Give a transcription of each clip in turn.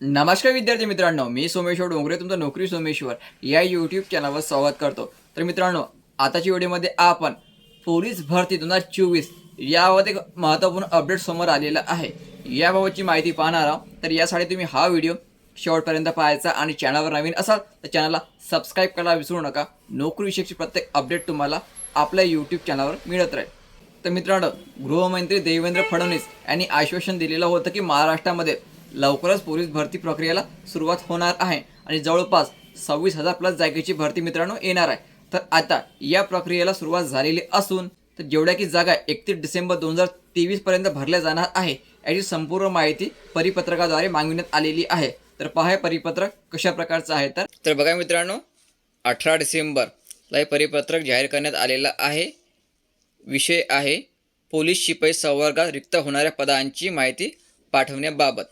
नमस्कार विद्यार्थी मित्रांनो मी सोमेश्वर डोंगरे तुमचं नोकरी सोमेश्वर या यूट्यूब चॅनलवर स्वागत करतो. तर मित्रांनो आताच्या व्हिडिओमध्ये आपण पोलीस भरती दोन हजार चोवीस याबाबत एक महत्त्वपूर्ण अपडेट समोर आलेला आहे. याबाबतची माहिती पाहणार आहोत. तर यासाठी तुम्ही हा व्हिडिओ शेवटपर्यंत पाहायचा आणि चॅनलवर नवीन असाल तर चॅनलला सबस्क्राईब करायला विसरू नका. नोकरीविषयीची प्रत्येक अपडेट तुम्हाला आपल्या यूट्यूब चॅनलवर मिळत राहील. तर मित्रांनो गृहमंत्री देवेंद्र फडणवीस यांनी आश्वासन दिलेलं होतं की महाराष्ट्रामध्ये लवकरच पोलीस भरती प्रक्रियेला सुरुवात होणार आहे आणि जवळपास सव्वीस हजार प्लस जागेची भरती मित्रांनो येणार आहे. तर आता या प्रक्रियेला सुरुवात झालेली असून तर जेवढ्या की जागा एकतीस डिसेंबर दोन हजार तेवीस पर्यंत भरल्या जाणार आहे याची संपूर्ण माहिती परिपत्रकाद्वारे मागविण्यात आलेली आहे. तर पहा हे परिपत्रक कशा प्रकारचं आहे. तर तर बघा मित्रांनो अठरा डिसेंबरला हे परिपत्रक जाहीर करण्यात आलेलं आहे. विषय आहे पोलीस शिपाई संवर्गात रिक्त होणाऱ्या पदांची माहिती पाठवण्याबाबत.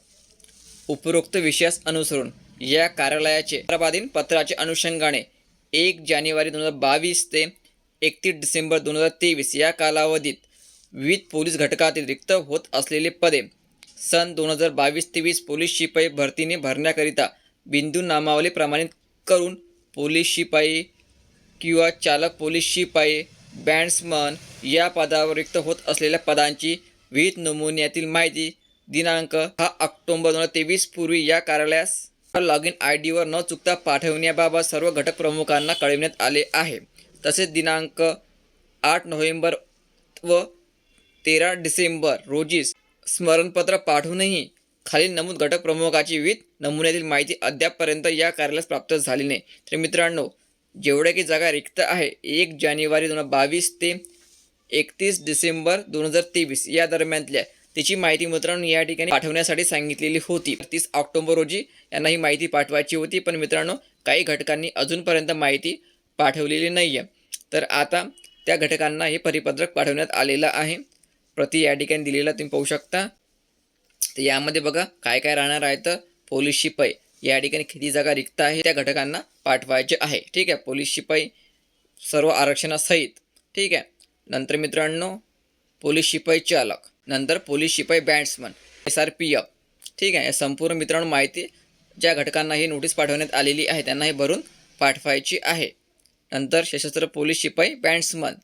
उपरोक्त विषयास अनुसरून या कार्यालयाचे हैदराबादीन पत्राच्या अनुषंगाने एक जानेवारी दोन हजार बावीस ते एकतीस डिसेंबर दोन हजार तेवीस या कालावधीत विविध पोलीस घटकातील रिक्त होत असलेले पदे सन दोन हजार बावीस तेवीस पोलीस शिपाई भरतीने भरण्याकरिता बिंदू नामावली प्रमाणित करून पोलीस शिपाई किंवा चालक पोलीस शिपाई बँड्समन या पदावर रिक्त होत असलेल्या पदांची विविध नमुन्यातील माहिती दिनांक ऑक्टोबर दोन हजार तेवीस पूर्वी या कार्यालयास लॉग इन आय डीवर न चुकता पाठवण्याबाबत सर्व घटक प्रमुखांना कळविण्यात आले आहे. तसेच दिनांक आठ नोव्हेंबर व तेरा डिसेंबर रोजी स्मरणपत्र पाठवूनही खालील नमूद घटक प्रमुखाची विविध नमुन्यातील माहिती अद्यापपर्यंत या कार्यालयास प्राप्त झाली नाही. तर मित्रांनो जेवढ्या की जागा रिक्त आहे एक जानेवारी दोन हजार बावीस ते एकतीस डिसेंबर दोन हजार तेवीस या दरम्यानल्या त्याची माहिती मित्रांनो या ठिकाणी पाठवण्यासाठी सांगितलेली होती. तीस ऑक्टोबर रोजी यांना ही माहिती पाठवायची होती पण मित्रांनो काही घटकांनी अजूनपर्यंत माहिती पाठवलेली नाही आहे तर आता त्या घटकांना हे परिपत्रक पाठवण्यात आलेलं आहे. प्रति या ठिकाणी दिलेला तुम्ही पाहू शकता. तर यामध्ये बघा काय काय राहणार आहे तर पोलीस शिपाई या ठिकाणी किती जागा रिक्त आहे त्या घटकांना पाठवायचे आहे. ठीक आहे पोलीस शिपाई सर्व आरक्षणासहित. ठीक आहे. नंतर मित्रांनो पोलीस शिपाई चालक. नंतर पोलीस शिपाई bandsman S R P F ठीक आहे या संपूर्ण मित्रांनो माहिती ज्या घटकांना ही नोटीस पाठवण्यात आलेली आहे त्यांना हे भरून पाठवायची आहे. नंतर सशस्त्र पोलीस शिपाई बँड्समन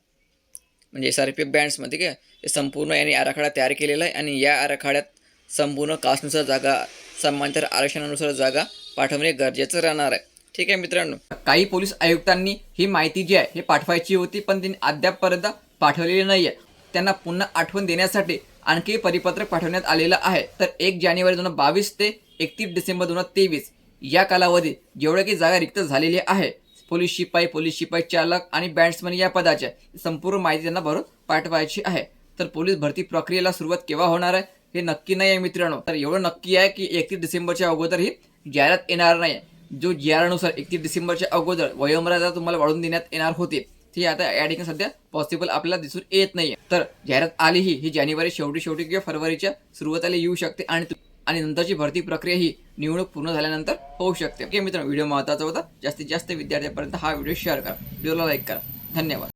म्हणजे S R P F bandsman ठीक आहे हे संपूर्ण यांनी आराखडा तयार केलेला आहे आणि या आराखड्यात संपूर्ण कास्टनुसार जागा समांतर आरक्षणानुसार जागा पाठवणे गरजेचं राहणार आहे. ठीक आहे मित्रांनो. काही पोलीस आयुक्तांनी ही माहिती जी आहे हे पाठवायची होती पण त्यांनी अद्यापपर्यंत पाठवलेली नाही आहे त्यांना पुन्हा आठवण देण्यासाठी आणखी परिपत्रक पाठवण्यात आलेलं आहे. तर एक जानेवारी दोन हजार बावीस ते एकतीस डिसेंबर दोन हजार तेवीस या कालावधीत जेवढ्या की जागा रिक्त झालेली आहे पोलीस शिपाई पोलीस शिपाई चालक आणि बँड्समन या पदाच्या संपूर्ण माहिती त्यांना भरून पाठवायची आहे. तर पोलीस भरती प्रक्रियेला सुरुवात केव्हा होणार आहे हे नक्की नाही आहे मित्रांनो. तर एवढं नक्की आहे की एकतीस डिसेंबरच्या अगोदर ही जाहिरात येणार नाही जो जी आरनुसार एकतीस डिसेंबरच्या अगोदर वयोमर्यादा तुम्हाला वाढवून देण्यात येणार होती ती आता या ठिकाणी सध्या पॉसिबल आपल्याला दिसून येत नाही तर जाहिरात आलीही ही जानेवारी शेवटी शेवटी किंवा फरवरीच्या सुरुवातीला येऊ शकते आणि आणि नंतरची भरती प्रक्रिया ही निवडणूक पूर्ण झाल्यानंतर होऊ शकते. ओके मित्रांनो व्हिडिओ महत्त्वाचा होता. जास्तीत जास्त विद्यार्थ्यांपर्यंत हा व्हिडिओ शेअर करा. व्हिडिओला लाईक करा. धन्यवाद.